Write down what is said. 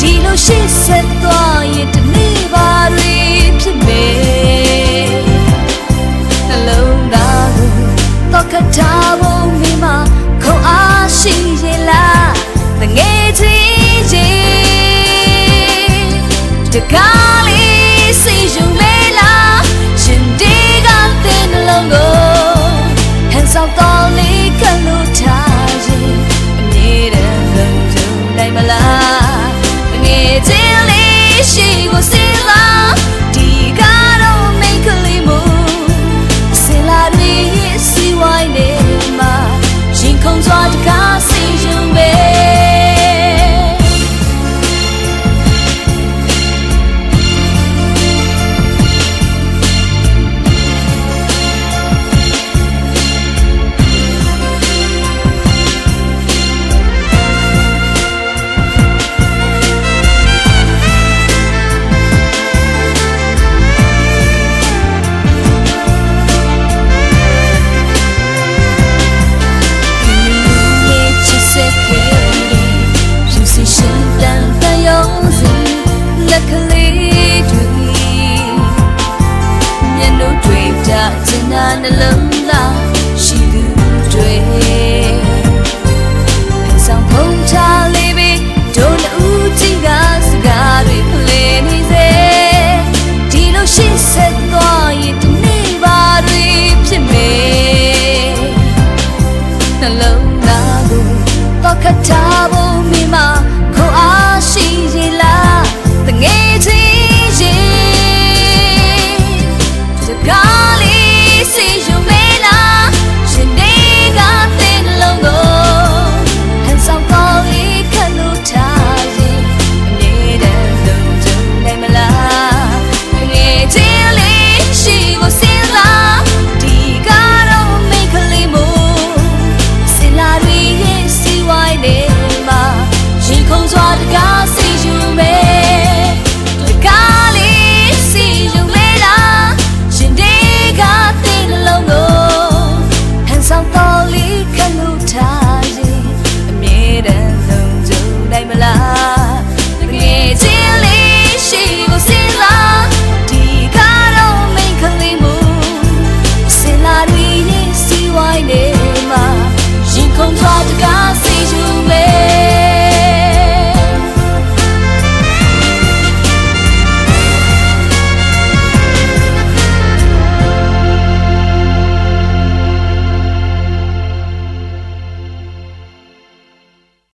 ဒီလိုရှိဆက်သွားရင်တနေ့ပါတွေဖြစ်မယ်နှလုံးသားကိုတော့ခထားဖို့မိမခေါအားရှိရင်လားတငယ်ချင်းချင်းတကားလေးစီယူမေးလားရှင်ဒီကတဲ့နှလုံးကိုဟန်ဆောင်တော်လေး time.